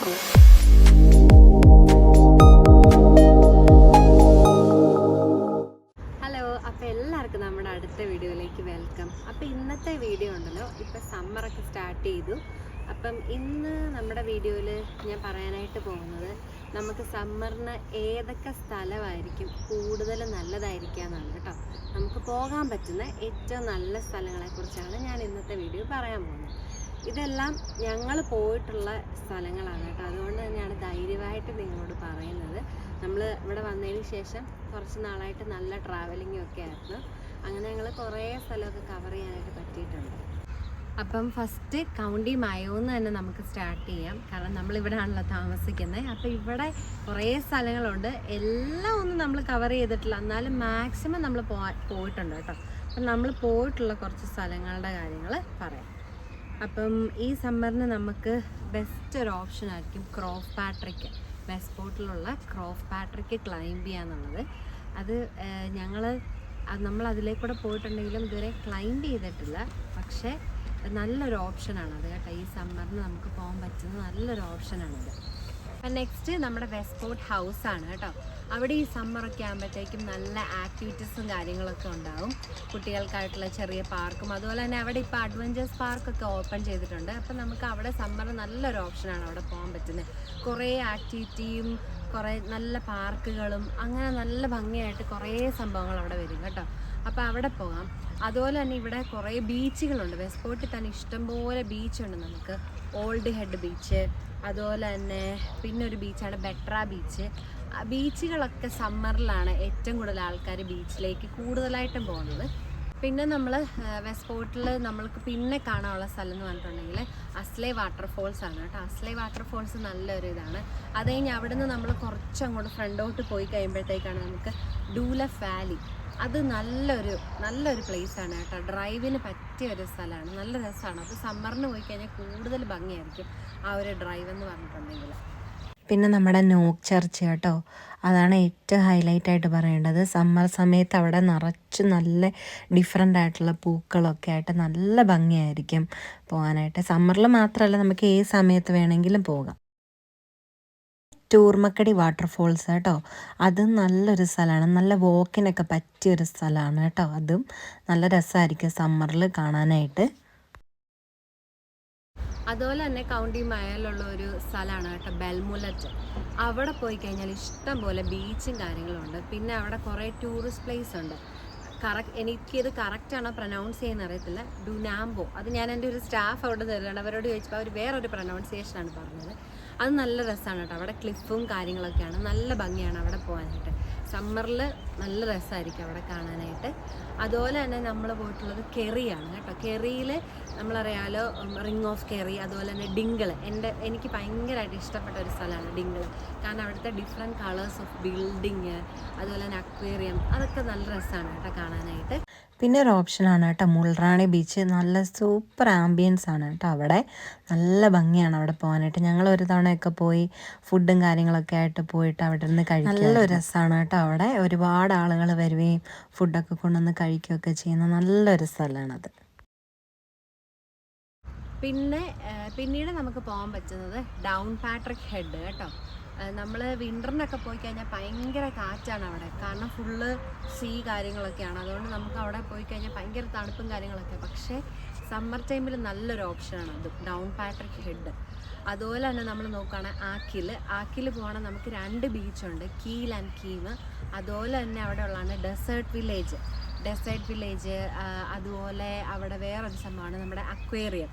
Hello അപ്പോൾ എല്ലാവർക്കും നമ്മുടെ അടുത്ത വീഡിയോയിലേക്ക് വെൽക്കം അപ്പോൾ ഇന്നത്തെ വീഡിയോ ഉണ്ടല്ലോ ഇപ്പോൾ സമ്മറൊക്കെ സ്റ്റാർട്ട് ചെയ്തു. അപ്പം ഇന്ന് നമ്മുടെ വീഡിയോയിൽ ഞാൻ പറയാനായിട്ട് പോകുന്നത് നമുക്ക് സമ്മറിന് ഏതൊക്കെ സ്ഥലമായിരിക്കും കൂടുതൽ നല്ലതായിരിക്കുക എന്നാണ് കേട്ടോ. നമുക്ക് പോകാൻ പറ്റുന്ന ഏറ്റവും നല്ല സ്ഥലങ്ങളെക്കുറിച്ചാണ് ഞാൻ ഇന്നത്തെ വീഡിയോ പറയാൻ പോകുന്നത്. ഇതെല്ലാം ഞങ്ങൾ പോയിട്ടുള്ള സ്ഥലങ്ങളാണ് കേട്ടോ. അതുകൊണ്ട് തന്നെയാണ് ധൈര്യമായിട്ട് നിങ്ങളോട് പറയുന്നത്. നമ്മൾ ഇവിടെ വന്നതിന് ശേഷം കുറച്ച് നാളായിട്ട് നല്ല ട്രാവലിംഗും ഒക്കെ ആയിരുന്നു. അങ്ങനെ ഞങ്ങൾ കുറേ സ്ഥലമൊക്കെ കവർ ചെയ്യാനായിട്ട് പറ്റിയിട്ടുണ്ട്. അപ്പം ഫസ്റ്റ് കൗണ്ടി മയോന്ന് തന്നെ നമുക്ക് സ്റ്റാർട്ട് ചെയ്യാം. കാരണം നമ്മൾ ഇവിടെ ആണല്ലോ താമസിക്കുന്നത്. അപ്പോൾ ഇവിടെ കുറേ സ്ഥലങ്ങളുണ്ട്. എല്ലാം ഒന്നും നമ്മൾ കവർ ചെയ്തിട്ടില്ല. എന്നാലും മാക്സിമം നമ്മൾ പോയിട്ടുണ്ട് കേട്ടോ. അപ്പം നമ്മൾ പോയിട്ടുള്ള കുറച്ച് സ്ഥലങ്ങളുടെ കാര്യങ്ങൾ പറയാം. അപ്പം ഈ സമ്മറിന് നമുക്ക് ബെസ്റ്റ് ഒരു ഓപ്ഷൻ ആയിരിക്കും ക്രോഫ് പാട്രിക്ക് വെസ്റ്റ് പോർട്ടിലുള്ള ക്രോഫ് പാട്രിക്ക് ക്ലൈംബ് ചെയ്യാന്നുള്ളത്. അത് ഞങ്ങൾ നമ്മൾ അതിലേക്കൂടെ പോയിട്ടുണ്ടെങ്കിലും ഇതുവരെ ക്ലൈംബ് ചെയ്തിട്ടില്ല. പക്ഷേ നല്ലൊരു ഓപ്ഷനാണ് കേട്ടോ. ഈ സമ്മറിന് നമുക്ക് പോകാൻ പറ്റുന്ന നല്ലൊരു ഓപ്ഷനാണിത് അപ്പം നെക്സ്റ്റ് നമ്മുടെ വെസ്റ്റ്പോർട്ട് ഹൗസ് ആണ് കേട്ടോ. അവിടെ ഈ സമ്മറൊക്കെ ആകുമ്പോഴത്തേക്കും നല്ല ആക്ടിവിറ്റീസും കാര്യങ്ങളൊക്കെ ഉണ്ടാവും. കുട്ടികൾക്കായിട്ടുള്ള ചെറിയ പാർക്കും അതുപോലെ തന്നെ അവിടെ ഇപ്പോൾ അഡ്വഞ്ചേഴ്സ് പാർക്കൊക്കെ ഓപ്പൺ ചെയ്തിട്ടുണ്ട്. അപ്പം നമുക്ക് അവിടെ സമ്മർ നല്ലൊരു ഓപ്ഷനാണ് അവിടെ പോകാൻ പറ്റുന്നത് കുറേ ആക്ടിവിറ്റിയും കുറേ നല്ല പാർക്കുകളും അങ്ങനെ നല്ല ഭംഗിയായിട്ട് കുറേ സംഭവങ്ങൾ അവിടെ വരും കേട്ടോ. അപ്പോൾ അവിടെ പോകാം. അതുപോലെ തന്നെ ഇവിടെ കുറേ ബീച്ചുകളുണ്ട് വെസ്പോർട്ടിൽ തന്നെ ഇഷ്ടംപോലെ ബീച്ചുണ്ട് നമുക്ക്. ഓൾഡ് ഹെഡ് ബീച്ച് അതുപോലെ തന്നെ പിന്നെ ഒരു ബീച്ചാണ് ബെട്ര ബീച്ച്. ബീച്ചുകളൊക്കെ സമ്മറിലാണ് ഏറ്റവും കൂടുതൽ ആൾക്കാർ ബീച്ചിലേക്ക് കൂടുതലായിട്ടും പോകുന്നത്. പിന്നെ നമ്മൾ വെസ്റ്റ് പോർട്ടിൽ നമ്മൾക്ക് പിന്നെ കാണാനുള്ള സ്ഥലം എന്ന് പറഞ്ഞിട്ടുണ്ടെങ്കിൽ അസ്ലേ വാട്ടർഫോൾസ് ആണ് കേട്ടോ. അസ്ലേ വാട്ടർഫോൾസ് നല്ലൊരു ഇതാണ്. അത് കഴിഞ്ഞ് അവിടെ നിന്ന് നമ്മൾ കുറച്ചങ്ങോട്ട് ഫ്രണ്ടോട്ട് പോയി കഴിയുമ്പോഴത്തേക്കാണ് നമുക്ക് ഡൂല വാലി അത് നല്ലൊരു നല്ലൊരു ആണ് കേട്ടോ. ഡ്രൈവിന് പറ്റിയ ഒരു സ്ഥലമാണ്. നല്ല രസമാണ്. അത് സമ്മറിന് പോയി കഴിഞ്ഞാൽ കൂടുതൽ ഭംഗിയായിരിക്കും ആ ഒരു ഡ്രൈവ് എന്ന് പറഞ്ഞിട്ടുണ്ടെങ്കിൽ. പിന്നെ നമ്മുടെ നോക്ക് ചർച്ച് കേട്ടോ. അതാണ് ഏറ്റവും ഹൈലൈറ്റ് ആയിട്ട് പറയേണ്ടത്. സമ്മർ സമയത്ത് അവിടെ നിറച്ച് നല്ല ഡിഫറെന്റ് ആയിട്ടുള്ള പൂക്കളൊക്കെ ആയിട്ട് നല്ല ഭംഗിയായിരിക്കും പോകാനായിട്ട്. സമ്മറിൽ മാത്രമല്ല നമുക്ക് ഏത് സമയത്ത് വേണമെങ്കിലും പോകാം. ടൂർമക്കടി വാട്ടർഫോൾസ് കേട്ടോ അതും നല്ലൊരു സ്ഥലമാണ് നല്ല വോക്കിനൊക്കെ പറ്റിയൊരു സ്ഥലമാണ് കേട്ടോ അതും. നല്ല രസമായിരിക്കും സമ്മറിൽ കാണാനായിട്ട്. അതുപോലെ തന്നെ കൗണ്ടി മയലുള്ള ഒരു സ്ഥലമാണ് കേട്ടോ ബെൽമുലറ്റ്. അവിടെ പോയി കഴിഞ്ഞാൽ ഇഷ്ടം പോലെ ബീച്ചും കാര്യങ്ങളും ഉണ്ട്. പിന്നെ അവിടെ കുറേ ടൂറിസ്റ്റ് പ്ലേസ് ഉണ്ട്. കറക്റ്റ് എനിക്കിത് കറക്റ്റ് ആണോ പ്രൊനൗൺസ് ചെയ്യുന്ന അറിയത്തില്ല. ഡുനാംബോ അത് ഞാൻ എന്റെ ഒരു സ്റ്റാഫ് അവിടെ തരുന്നുണ്ട് അവരോട് ചോദിച്ചപ്പോൾ അവർ വേറൊരു പ്രൊനൗൺസിയേഷനാണ് പറഞ്ഞത്. അത് നല്ല രസമാണ് കേട്ടോ. അവിടെ ക്ലിഫും കാര്യങ്ങളൊക്കെയാണ്. നല്ല ഭംഗിയാണ് അവിടെ പോകാനായിട്ട്. സമ്മറിൽ നല്ല രസമായിരിക്കും അവിടെ കാണാനായിട്ട്. അതുപോലെ തന്നെ നമ്മൾ പോയിട്ടുള്ളത് കെറിയാണ് കേട്ടോ. കെറിയിൽ നമ്മളറിയാലോ റിങ് ഓഫ് കെറി അതുപോലെ തന്നെ ഡിങ്കിൾ എന്റെ എനിക്ക് ഭയങ്കരമായിട്ട് ഇഷ്ടപ്പെട്ട ഒരു സ്ഥലമാണ് ഡിങ്കിൾ കാരണം അവിടുത്തെ ഡിഫറെന്റ് കളേഴ്സ് ഓഫ് ബിൽഡിങ് അതുപോലെ തന്നെ അക്വേറിയം അതൊക്കെ നല്ല രസമാണ് കേട്ടോ കാണാനായിട്ട്. പിന്നെ ഒരു ഓപ്ഷനാണ് കേട്ടോ മുൾറാണി ബീച്ച്. നല്ല സൂപ്പർ ആംബിയൻസ് ആണ് കേട്ടോ അവിടെ. നല്ല ഭംഗിയാണ് അവിടെ പോകാനായിട്ട്. ഞങ്ങൾ ഒരു തവണയൊക്കെ പോയി ഫുഡും കാര്യങ്ങളൊക്കെ ആയിട്ട് പോയിട്ട് അവിടെ നിന്ന് കഴിക്കും നല്ലൊരു രസമാണ് കേട്ടോ അവിടെ. ഒരുപാട് ആളുകൾ വരികയും ഫുഡൊക്കെ കൊണ്ടുവന്ന് കഴിക്കുകയൊക്കെ ചെയ്യുന്ന നല്ലൊരു സ്ഥലമാണത്. പിന്നെ പിന്നീട് നമുക്ക് പോകാൻ പറ്റുന്നത് ഡൗൺ പാട്രിക് ഹെഡ് കേട്ടോ. നമ്മൾ വിന്ററിനൊക്കെ പോയി കഴിഞ്ഞാൽ ഭയങ്കര കാറ്റാണ് അവിടെ. കാരണം ഫുള്ള് സീ കാര്യങ്ങളൊക്കെയാണ്. അതുകൊണ്ട് നമുക്ക് അവിടെ പോയി കഴിഞ്ഞാൽ ഭയങ്കര തണുപ്പും കാര്യങ്ങളൊക്കെ. പക്ഷേ സമ്മർ ടൈമിൽ നല്ലൊരു ഓപ്ഷനാണ് അത്. ഡൗൺ പാട്രിക് ഹെഡ് അതുപോലെ തന്നെ നമ്മൾ നോക്കുകയാണെങ്കിൽ ആക്കിൽ ആക്കിൽ പോകണം നമുക്ക് രണ്ട് ബീച്ചുണ്ട് കീൽ ആൻഡ് കീവ് അതുപോലെ തന്നെ അവിടെ ഉള്ളതാണ് ഡെസേർട്ട് വില്ലേജ് ഡെസേർട്ട് വില്ലേജ് അതുപോലെ അവിടെ വേറൊരു സംഭവമാണ് നമ്മുടെ അക്വേറിയം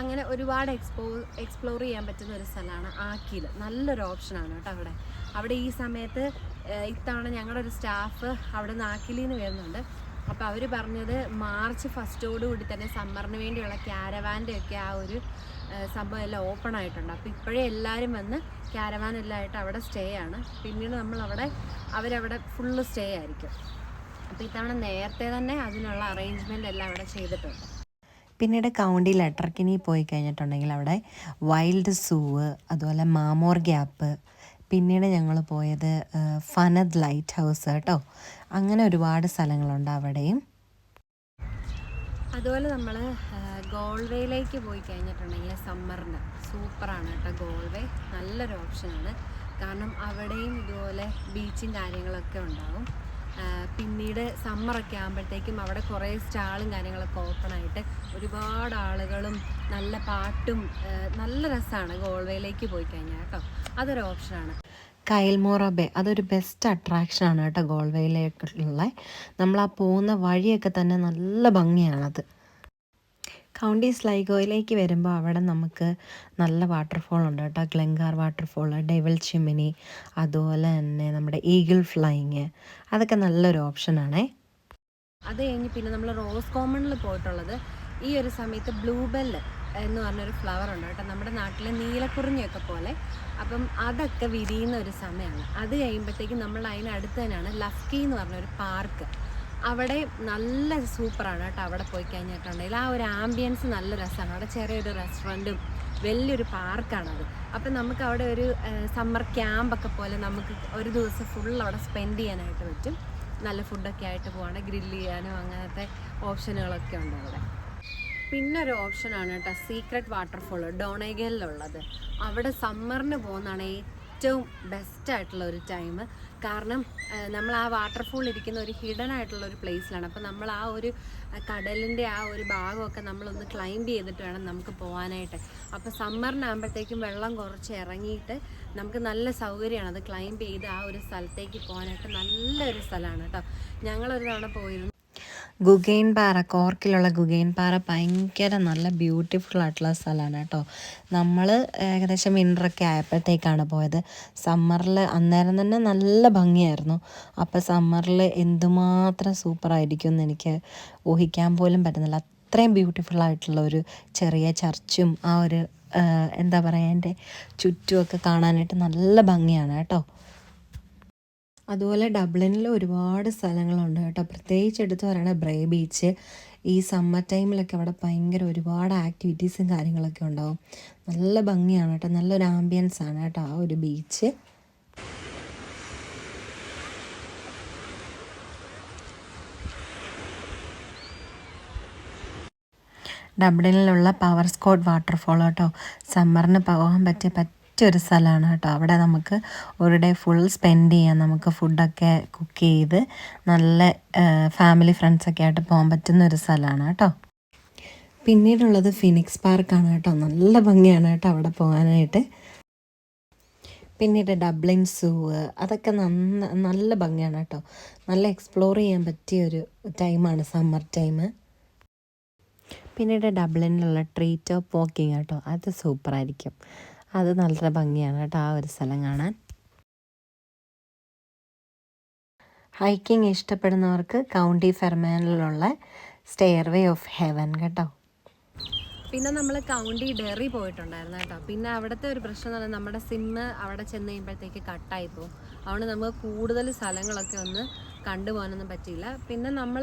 അങ്ങനെ ഒരുപാട് എക്സ്പോ എക്സ്പ്ലോർ ചെയ്യാൻ പറ്റുന്ന ഒരു സ്ഥലമാണ് ആക്കിയിൽ നല്ലൊരു ഓപ്ഷനാണ് കേട്ടോ അവിടെ. അവിടെ ഈ സമയത്ത് ഇത്തവണ ഞങ്ങളുടെ ഒരു സ്റ്റാഫ് അവിടെ നിന്ന് ആക്കിലിൽ നിന്ന് വരുന്നുണ്ട്. അപ്പോൾ അവർ പറഞ്ഞത് മാർച്ച് ഫസ്റ്റോടുകൂടി തന്നെ സമ്മറിന് വേണ്ടിയുള്ള ക്യാരവാന്റെ ഒക്കെ ആ ഒരു സംഭവം എല്ലാം ഓപ്പൺ ആയിട്ടുണ്ട്. അപ്പോൾ ഇപ്പോഴേ എല്ലാവരും വന്ന് ക്യാരവാൻ എല്ലാം ആയിട്ട് അവിടെ സ്റ്റേ ആണ്. പിന്നീട് നമ്മൾ അവിടെ അവരവിടെ ഫുള്ള് സ്റ്റേ ആയിരിക്കും. അപ്പോൾ ഇത്തവണ നേരത്തെ തന്നെ അതിനുള്ള അറേഞ്ച്മെന്റ് എല്ലാം അവിടെ ചെയ്തിട്ടുണ്ട്. പിന്നീട് കൗണ്ടി ലെറ്റർക്കിനി പോയി കഴിഞ്ഞിട്ടുണ്ടെങ്കിൽ അവിടെ വൈൽഡ് സൂവ് അതുപോലെ മാമോർ ഗ്യാപ്പ് പിന്നീട് ഞങ്ങൾ പോയത് ഫനദ് ലൈറ്റ് ഹൗസ് കേട്ടോ. അങ്ങനെ ഒരുപാട് സ്ഥലങ്ങളുണ്ട് അവിടെയും. അതുപോലെ നമ്മൾ ഗോൾവേയിലേക്ക് പോയി കഴിഞ്ഞിട്ടുണ്ടെങ്കിൽ സമ്മറിന്. സൂപ്പറാണ് കേട്ടോ ഗോൾവേ. നല്ലൊരു ഓപ്ഷനാണ്. കാരണം അവിടെയും ഇതുപോലെ ബീച്ചും കാര്യങ്ങളൊക്കെ ഉണ്ടാവും. പിന്നീട് സമ്മറൊക്കെ ആകുമ്പോഴത്തേക്കും അവിടെ കുറേ സ്റ്റാളും കാര്യങ്ങളൊക്കെ ഓപ്പണായിട്ട് ഒരുപാട് ആളുകളും നല്ല പാട്ടും നല്ല രസമാണ് ഗോൾവേയിലേക്ക് പോയി കഴിഞ്ഞാൽ കേട്ടോ. അതൊരു ഓപ്ഷനാണ് കൈൽമോറ ബേ അതൊരു ബെസ്റ്റ് അട്രാക്ഷനാണ് കേട്ടോ ഗോൾവേയിലേക്കുള്ള നമ്മൾ ആ പോകുന്ന വഴിയൊക്കെ തന്നെ നല്ല ഭംഗിയാണത്. കൗണ്ടി സ്ലൈഗോയിലേക്ക് വരുമ്പോൾ അവിടെ നമുക്ക് നല്ല വാട്ടർഫോൾ ഉണ്ട് കേട്ടോ. ഗ്ലെങ്കാർ വാട്ടർഫോൾ ഡെവൽ ചിമ്മിനി അതുപോലെ തന്നെ നമ്മുടെ ഈഗിൾ ഫ്ലൈങ് അതൊക്കെ നല്ലൊരു ഓപ്ഷനാണേ അത് കഴിഞ്ഞ് പിന്നെ നമ്മൾ റോസ് കോമണിൽ പോയിട്ടുള്ളത് ഈ ഒരു സമയത്ത് ബ്ലൂബെല്ല് എന്ന് പറഞ്ഞൊരു ഫ്ലവർ ഉണ്ട് കേട്ടോ. നമ്മുടെ നാട്ടിലെ നീലക്കുറിഞ്ഞൊക്കെ പോലെ. അപ്പം അതൊക്കെ വിരിയുന്ന ഒരു സമയമാണ് അത് കഴിയുമ്പോഴത്തേക്കും നമ്മൾ അതിനടുത്ത് തന്നെയാണ് ലഫ്കി എന്ന് പറഞ്ഞൊരു പാർക്ക് അവിടെ നല്ല സൂപ്പറാണ് കേട്ടോ അവിടെ പോയി കഴിഞ്ഞിട്ടുണ്ടെങ്കിൽ. ആ ഒരു ആംബിയൻസ് നല്ല രസമാണ്. അവിടെ ചെറിയൊരു റെസ്റ്റോറന്റും വലിയൊരു പാർക്കാണത് അപ്പം നമുക്ക് അവിടെ ഒരു സമ്മർ ക്യാമ്പൊക്കെ പോലെ നമുക്ക് ഒരു ദിവസം ഫുൾ അവിടെ സ്പെൻഡ് ചെയ്യാനായിട്ട് പറ്റും. നല്ല ഫുഡൊക്കെ ആയിട്ട് പോവാണ്. ഗ്രില്ല് ചെയ്യാനും അങ്ങനത്തെ ഓപ്ഷനുകളൊക്കെ ഉണ്ട് അവിടെ. പിന്നെ ഒരു ഓപ്ഷനാണ് കേട്ടോ സീക്രട്ട് വാട്ടർഫോൾ ഡോണേഗലിലുള്ളത് അവിടെ സമ്മറിന് പോകുന്നതാണ് ഏറ്റവും ബെസ്റ്റ് ആയിട്ടുള്ള ഒരു ടൈം കാരണം നമ്മൾ ആ വാട്ടർഫോൾ ഇരിക്കുന്ന ഒരു ഹിഡൻ ആയിട്ടുള്ള ഒരു പ്ലേസിലാണ് അപ്പോൾ നമ്മൾ ആ ഒരു കടലിന്റെ ആ ഒരു ഭാഗമൊക്കെ നമ്മളൊന്ന് ക്ലൈംബ് ചെയ്തിട്ട് വേണം നമുക്ക് പോകാനായിട്ട് അപ്പോൾ സമ്മറിനാകുമ്പോഴത്തേക്കും വെള്ളം കുറച്ച് ഇറങ്ങിയിട്ട് നമുക്ക് നല്ല സൗകര്യമാണ് അത് ക്ലൈംബ് ചെയ്ത് ആ ഒരു സ്ഥലത്തേക്ക് പോകാനായിട്ട് നല്ലൊരു സ്ഥലമാണ് കേട്ടോ. ഞങ്ങളൊരു തവണ പോയിരുന്നു. ഗുഗൈൻ പാറ കോർക്കിലുള്ള ഗുഗൈൻ പാറ ഭയങ്കര നല്ല ബ്യൂട്ടിഫുൾ ആയിട്ടുള്ള സ്ഥലമാണ് കേട്ടോ. നമ്മൾ ഏകദേശം വിന്ററൊക്കെ ആയപ്പോഴത്തേക്കാണ് പോയത്. സമ്മറിൽ അന്നേരം തന്നെ നല്ല ഭംഗിയായിരുന്നു. അപ്പോൾ സമ്മറിൽ എന്തുമാത്രം സൂപ്പറായിരിക്കും എന്ന് എനിക്ക് ഊഹിക്കാൻ പോലും പറ്റുന്നില്ല. അത്രയും ബ്യൂട്ടിഫുൾ ആയിട്ടുള്ള ഒരു ചെറിയ ചർച്ചും ആ ഒരു എന്താ പറയുക എന്റെ ചുറ്റുമൊക്കെ കാണാനായിട്ട് നല്ല ഭംഗിയാണ് കേട്ടോ. അതുപോലെ ഡബ്ലിനിൽ ഒരുപാട് സ്ഥലങ്ങളുണ്ട് കേട്ടോ. പ്രത്യേകിച്ച് എടുത്തു പറയുന്നത് ബ്രേ ബീച്ച്. ഈ സമ്മർ ടൈമിലൊക്കെ അവിടെ ഭയങ്കര ഒരുപാട് ആക്ടിവിറ്റീസും കാര്യങ്ങളൊക്കെ ഉണ്ടാവും. നല്ല ഭംഗിയാണ് കേട്ടോ. നല്ലൊരു ആംബിയൻസ് ആണ് കേട്ടോ ആ ഒരു ബീച്ച്. ഡബ്ലിനിലുള്ള പവർ സ്കോട്ട് വാട്ടർഫോൾ കേട്ടോ. സമ്മറിന് പോകാൻ പറ്റിയ പറ്റിയൊരു സ്ഥലമാണ് കേട്ടോ. അവിടെ നമുക്ക് ഒരു ഡേ ഫുൾ സ്പെൻഡ് ചെയ്യാം. നമുക്ക് ഫുഡൊക്കെ കുക്ക് ചെയ്ത് നല്ല ഫാമിലി ഫ്രണ്ട്സൊക്കെ ആയിട്ട് പോകാൻ പറ്റുന്ന ഒരു സ്ഥലമാണ് കേട്ടോ. പിന്നീടുള്ളത് ഫിനിക്സ് പാർക്കാണ് കേട്ടോ. നല്ല ഭംഗിയാണ് കേട്ടോ അവിടെ പോകാനായിട്ട്. പിന്നീട് ഡബ്ലിൻ സൂ അതൊക്കെ നന്ന നല്ല ഭംഗിയാണ് കേട്ടോ. നല്ല എക്സ്പ്ലോർ ചെയ്യാൻ പറ്റിയ ഒരു ടൈമാണ് സമ്മർ ടൈം പിന്നീട് ഡബ്ലിനിലുള്ള ട്രീ ടോപ്പ് വാക്കിംഗ് കേട്ടോ. അത് സൂപ്പറായിരിക്കും അത് നല്ല ഭംഗിയാണ് കേട്ടോ ആ ഒരു സ്ഥലം കാണാൻ. ഹൈക്കിംഗ് ഇഷ്ടപ്പെടുന്നവർക്ക് കൗണ്ടി ഫെർമാനിലുള്ള സ്റ്റെയർവേ ഓഫ് ഹെവൻ കേട്ടോ. പിന്നെ നമ്മൾ കൗണ്ടി ഡെറി പോയിട്ടുണ്ടായിരുന്നു കേട്ടോ. പിന്നെ അവിടുത്തെ ഒരു പ്രശ്നം എന്ന് പറഞ്ഞാൽ നമ്മുടെ സിമ്മ് അവിടെ ചെന്ന് കഴിയുമ്പോഴത്തേക്ക് കട്ടായി പോകും അതുകൊണ്ട് നമുക്ക് കൂടുതൽ സ്ഥലങ്ങളൊക്കെ ഒന്ന് കണ്ടുപോകാനൊന്നും പറ്റിയില്ല. പിന്നെ നമ്മൾ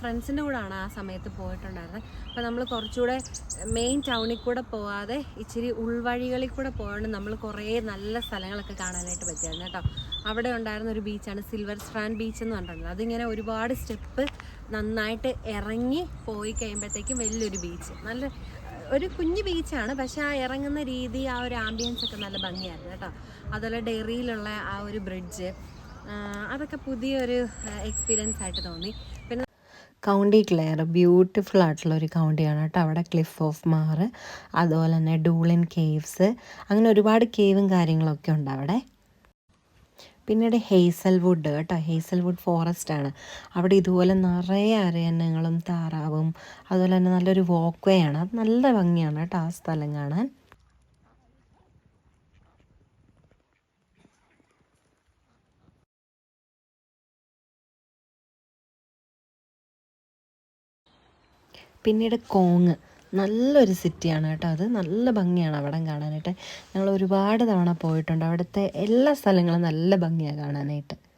ഫ്രണ്ട്സിന്റെ കൂടെയാണ് ആ സമയത്ത് പോയിട്ടുണ്ടായിരുന്നത് അപ്പോൾ നമ്മൾ കുറച്ചുകൂടെ മെയിൻ ടൗണിൽ കൂടെ പോവാതെ ഇച്ചിരി ഉൾവഴികളിൽ കൂടെ പോകാണ്ട് നമ്മൾ കുറേ നല്ല സ്ഥലങ്ങളൊക്കെ കാണാനായിട്ട് പറ്റിയായിരുന്നു കേട്ടോ. അവിടെ ഉണ്ടായിരുന്ന ഒരു ബീച്ചാണ് സിൽവർ സ്ട്രാൻഡ് ബീച്ച് എന്ന് പറഞ്ഞിട്ടുണ്ട് അതിങ്ങനെ ഒരുപാട് സ്റ്റെപ്പ് നന്നായിട്ട് ഇറങ്ങി പോയി കഴിയുമ്പോഴത്തേക്കും വലിയൊരു ബീച്ച് നല്ല ഒരു കുഞ്ഞു ബീച്ചാണ് പക്ഷെ ആ ഇറങ്ങുന്ന രീതി ആ ഒരു ആംബിയൻസ് ഒക്കെ നല്ല ഭംഗിയായിരുന്നു കേട്ടോ. അതുപോലെ ഡെറിയിലുള്ള ആ ഒരു ബ്രിഡ്ജ് അതൊക്കെ പുതിയൊരു എക്സ്പീരിയൻസ് ആയിട്ട് തോന്നി. പിന്നെ കൗണ്ടി ക്ലെയർ ബ്യൂട്ടിഫുൾ ആയിട്ടുള്ള ഒരു കൗണ്ടിയാണ് കേട്ടോ. അവിടെ ക്ലിഫ് ഓഫ് മാർ അതുപോലെ തന്നെ ഡൂളിൻ കേവ്സ് അങ്ങനെ ഒരുപാട് കേവും കാര്യങ്ങളൊക്കെ ഉണ്ട് അവിടെ. പിന്നീട് ഹേസൽവുഡ് കേട്ടോ. ഹേസൽവുഡ് ഫോറസ്റ്റ് ആണ്. അവിടെ ഇതുപോലെ നിറയെ അരയന്നങ്ങളും താറാവും അതുപോലെ തന്നെ നല്ലൊരു വാക്ക് വേ ആണ്. അത് നല്ല ഭംഗിയാണ് കേട്ടോ ആ സ്ഥലം കാണാൻ. പിന്നീട് കോങ് നല്ലൊരു സിറ്റിയാണ് കേട്ടോ അത്. നല്ല ഭംഗിയാണ് അവിടെ കാണാനായിട്ട്. ഞങ്ങൾ ഒരുപാട് തവണ പോയിട്ടുണ്ട്. അവിടുത്തെ എല്ലാ സ്ഥലങ്ങളും നല്ല ഭംഗിയാണ് കാണാനായിട്ട്.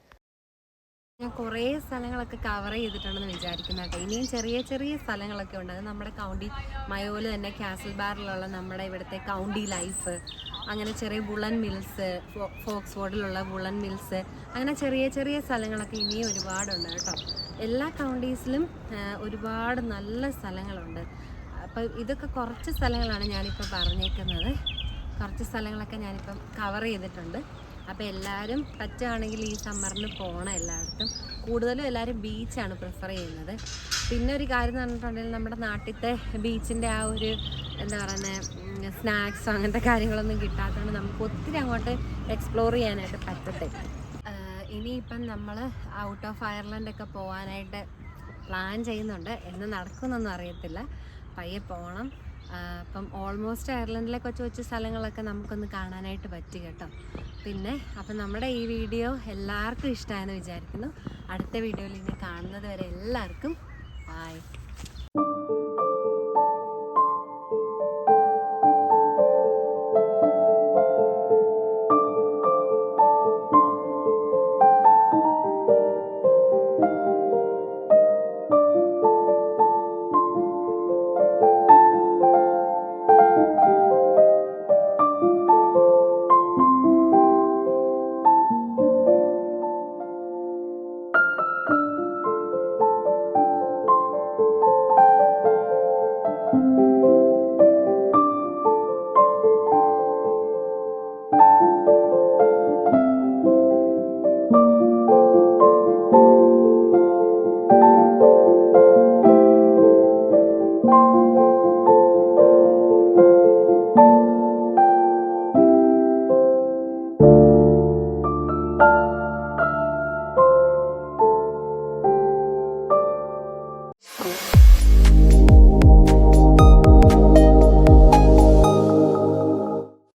ഞാൻ കുറേ സ്ഥലങ്ങളൊക്കെ കവർ ചെയ്തിട്ടുണ്ടെന്ന് വിചാരിക്കുന്ന കേട്ടോ. ഇനിയും ചെറിയ ചെറിയ സ്ഥലങ്ങളൊക്കെ ഉണ്ട്. അത് നമ്മുടെ കൗണ്ടി മയോൽ തന്നെ കാസൽ ബാറിലുള്ള നമ്മുടെ ഇവിടുത്തെ കൗണ്ടി ലൈഫ് അങ്ങനെ ചെറിയ വുളൻ മിൽസ് ഫോക്സ് വോർഡിലുള്ള വുളൻ മിൽസ് അങ്ങനെ ചെറിയ ചെറിയ സ്ഥലങ്ങളൊക്കെ ഇനിയും ഒരുപാടുണ്ട് കേട്ടോ. എല്ലാ കൗണ്ടീസിലും ഒരുപാട് നല്ല സ്ഥലങ്ങളുണ്ട്. അപ്പം ഇതൊക്കെ കുറച്ച് സ്ഥലങ്ങളാണ് ഞാനിപ്പോൾ പറഞ്ഞേക്കുന്നത്. കുറച്ച് സ്ഥലങ്ങളൊക്കെ ഞാനിപ്പം കവർ ചെയ്തിട്ടുണ്ട്. അപ്പോൾ എല്ലാവരും പറ്റുകയാണെങ്കിൽ ഈ സമ്മറിന് പോകണം എല്ലായിടത്തും. കൂടുതലും എല്ലാവരും ബീച്ചാണ് പ്രിഫർ ചെയ്യുന്നത്. പിന്നെ ഒരു കാര്യം എന്ന് പറഞ്ഞിട്ടുണ്ടെങ്കിൽ നമ്മുടെ നാട്ടിലത്തെ ബീച്ചിന്റെ ആ ഒരു എന്താ പറയുന്നത് സ്നാക്സ് അങ്ങനത്തെ കാര്യങ്ങളൊന്നും കിട്ടാത്തതുകൊണ്ട് നമുക്ക് ഒത്തിരി അങ്ങോട്ട് എക്സ്പ്ലോർ ചെയ്യാനായിട്ട് പറ്റട്ടെ ഇനിയിപ്പം നമ്മൾ ഔട്ട് ഓഫ് അയർലൻഡൊക്കെ പോകാനായിട്ട് പ്ലാൻ ചെയ്യുന്നുണ്ട്. എന്ന് നടക്കുന്നൊന്നും അറിയത്തില്ല. പയ്യെ പോകണം അപ്പം ഓൾമോസ്റ്റ് അയർലൻഡിലെ കൊച്ചു കൊച്ചു സ്ഥലങ്ങളൊക്കെ നമുക്കൊന്ന് കാണാനായിട്ട് പറ്റി കേട്ടോ. പിന്നെ അപ്പം നമ്മുടെ ഈ വീഡിയോ എല്ലാവർക്കും ഇഷ്ടമായെന്ന് വിചാരിക്കുന്നു. അടുത്ത വീഡിയോയിൽ ഇനി കാണുന്നത് വരെ എല്ലാവർക്കും ബായ്